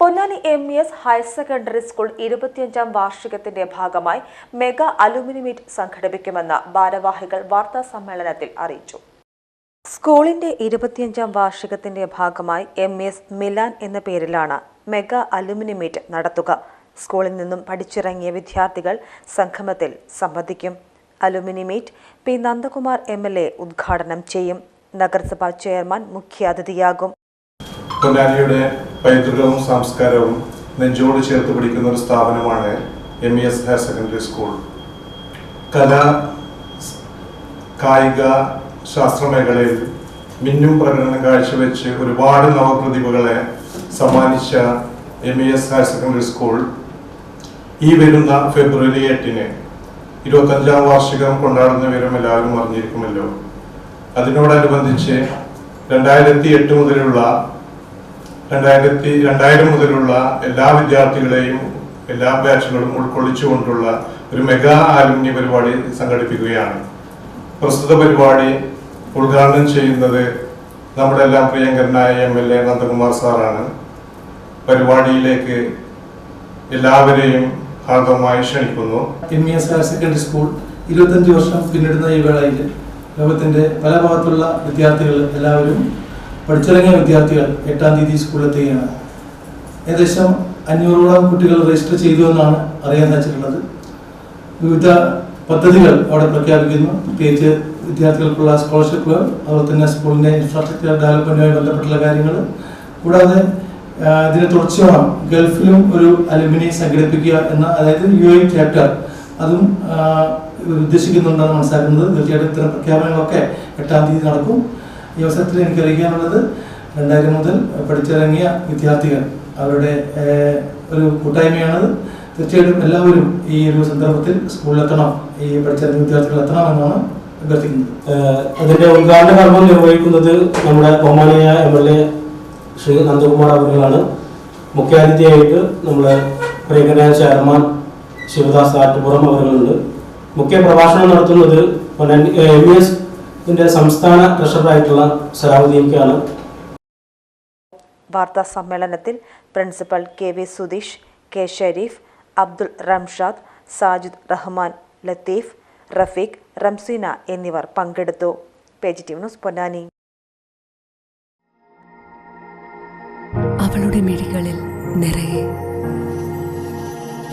Ponnani M E S higher secondary school ഇരുപത്തിയഞ്ചാം വാർഷികത്തിന്റെ ഭാഗമായി മെഗാ അലുമിനി മീറ്റ് സംഘടിപ്പിക്കുമെന്ന് ഭാരവാഹികൾ വാർത്താ സമ്മേളനത്തിൽ അറിയിച്ചു. സ്കൂളിന്റെ ഇരുപത്തിയഞ്ചാം വാർഷികത്തിന്റെ ഭാഗമായി എം എസ് മിലാൻ എന്ന പേരിലാണ് മെഗാ അലുമിനി മീറ്റ് നടത്തുക. സ്കൂളിൽ നിന്നും പഠിച്ചിറങ്ങിയ വിദ്യാർത്ഥികൾ സംഗമത്തിൽ സംബന്ധിക്കും. Alumni meet P Nandakumar M L A ഉദ്ഘാടനം ചെയ്യും. നഗരസഭാ ചെയർമാൻ മുഖ്യാതിഥിയാകും. പൊന്നാനിയുടെ പൈതൃകവും സംസ്കാരവും നെഞ്ചോട് ചേർത്ത് പിടിക്കുന്ന ഒരു സ്ഥാപനമാണ് M E S higher secondary school കല കായിക ശാസ്ത്ര മേഖലയിൽ മിന്നും പ്രകടനം കാഴ്ചവെച്ച് ഒരുപാട് നവപ്രതിഭകളെ സമ്മാനിച്ച M E S higher secondary school ഈ വരുന്ന ഫെബ്രുവരി എട്ടിന് ഇരുപത്തഞ്ചാം വാർഷികം കൊണ്ടാടുന്ന വിവരം എല്ലാവരും അറിഞ്ഞിരിക്കുമല്ലോ. അതിനോടനുബന്ധിച്ച് രണ്ടായിരത്തി എട്ട് മുതലുള്ള രണ്ടായിരത്തി രണ്ടായിരം മുതലുള്ള എല്ലാ വിദ്യാർത്ഥികളെയും എല്ലാ ബാച്ചുകളും ഉൾക്കൊള്ളിച്ചുകൊണ്ടുള്ള ഒരു മെഗാ ആലുമിനി പരിപാടി സംഘടിപ്പിക്കുകയാണ്. പ്രസ്തുത പരിപാടി ഉദ്ഘാടനം ചെയ്യുന്നത് നമ്മുടെ എല്ലാം പ്രിയങ്കരനായ എം എൽ എ നന്ദകുമാർ സാറാണ്. പരിപാടിയിലേക്ക് എല്ലാവരെയും ഹാർദമായി ക്ഷണിക്കുന്നു. M E S higher secondary school ഇരുപത്തഞ്ച് വർഷം പിന്നിടുന്ന ഈ വേളയിൽ ലോകത്തിന്റെ പല ഭാഗത്തുള്ള വിദ്യാർത്ഥികൾ എല്ലാവരും പഠിച്ചിറങ്ങിയ വിദ്യാർത്ഥികൾ എട്ടാം തീയതി സ്കൂളിലെത്തുകയാണ് ഏകദേശം അഞ്ഞൂറോളം കുട്ടികൾ രജിസ്റ്റർ ചെയ്തു എന്നാണ് അറിയാൻ വെച്ചിട്ടുള്ളത് വിവിധ പദ്ധതികൾ അവിടെ പ്രഖ്യാപിക്കുന്നു. പ്രത്യേകിച്ച് വിദ്യാർത്ഥികൾക്കുള്ള സ്കോളർഷിപ്പുകൾ അതുപോലെ തന്നെ സ്കൂളിന്റെ ഇൻഫ്രാസ്ട്രക്ചർ ഡെവലപ്മെന്റുമായി ബന്ധപ്പെട്ടുള്ള കാര്യങ്ങൾ. കൂടാതെ ഇതിനെ തുടർച്ചയായി ഗൾഫിലും ഒരു അലുമിനി സംഘടിപ്പിക്കുക എന്ന അതായത് യു ഐ ചാപ്റ്റർ അതും ഉദ്ദേശിക്കുന്നുണ്ടെന്ന് മനസ്സിലാക്കുന്നത്. തീർച്ചയായിട്ടും ഇത്തരം പ്രഖ്യാപനങ്ങളൊക്കെ എട്ടാം തീയതി നടക്കും. ഈ അവസരത്തിൽ എനിക്ക് അറിയിക്കാനുള്ളത് രണ്ടായിരം മുതൽ പഠിച്ചിറങ്ങിയ വിദ്യാർത്ഥികൾ അവരുടെ ഒരു കൂട്ടായ്മയാണത്. തീർച്ചയായിട്ടും എല്ലാവരും ഈ ഒരു സന്ദർഭത്തിൽ സ്കൂളിലെത്തണം. ഈ പഠിച്ചിറങ്ങിയ വിദ്യാർത്ഥികൾ എത്തണം എന്നാണ് അഭ്യർത്ഥിക്കുന്നത് അതിന്റെ ഉദ്ഘാടന കർമ്മം നിർവഹിക്കുന്നത് നമ്മുടെ ബഹുമാനിയ M L A Shri Nandakumar അവരുകളാണ്. മുഖ്യാതിഥിയായിട്ട് നമ്മുടെ പ്രിയങ്കനായ ചെയർമാൻ ശിവദാസ് ആറ്റുപുറം അവരുകളുണ്ട്. മുഖ്യ പ്രഭാഷണം നടത്തുന്നത് എം എസ് എസ് സംസ്ഥാന ട്രഷററായിട്ടുള്ള സലാഹുദ്ദീൻക്കാണ് വാർത്താ സമ്മേളനത്തിൽ principal K V Sudheesh K Sherif Abdul Ramshad Sajid Rahman Latheef Rafeeq Ramseena എന്നിവർ പങ്കെടുത്തു. Positive T news Ponnani. അവളുടെ മിഴികളിൽ നിറയെ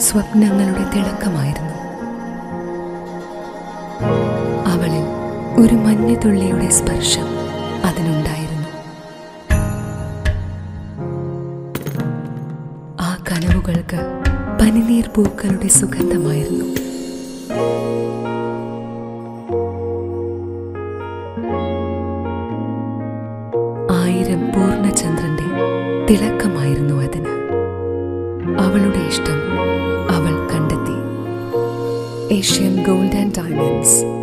സ്വപ്നങ്ങളുടെ തിളക്കമായിരുന്നു. ഒരു മഞ്ഞുതുള്ളിയുടെ സ്പർശം അതിനുണ്ടായിരുന്നു. ആ കനവുകൾക്ക് പനിനീർ പൂക്കളുടെ സുഗന്ധമായിരുന്നു. ആയിരം പൂർണചന്ദ്രന്റെ തിളക്കമായിരുന്നു അതിന്. അവളുടെ ഇഷ്ടം അവൾ കണ്ടെത്തി. Asian gold and diamonds.